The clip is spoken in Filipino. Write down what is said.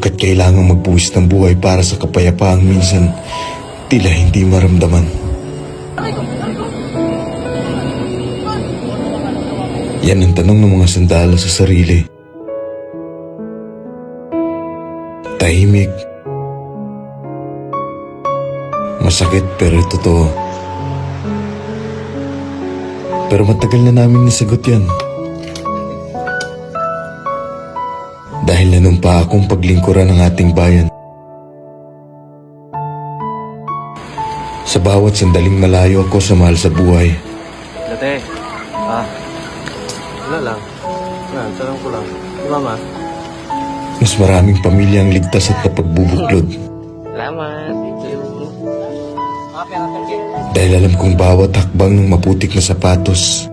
Bakit kailangang magbuwis ng buhay para sa kapayapaang minsan tila hindi maramdaman? Yan ang tanong ng mga sandalo sa sarili. Tahimik. Masakit pero totoo. Pero matagal na namin nasagot yan. Dahil nanumpa akong paglingkuran ng ating bayan. Sa bawat sandaling malayo ako sa mahal sa buhay, Dati, ah, wala lang. Wala, tanong ko lang. Di mama? mas maraming pamilya ang ligtas at napagbubuklod. Salamat. Dahil alam kong bawat hakbang ng maputik na sapatos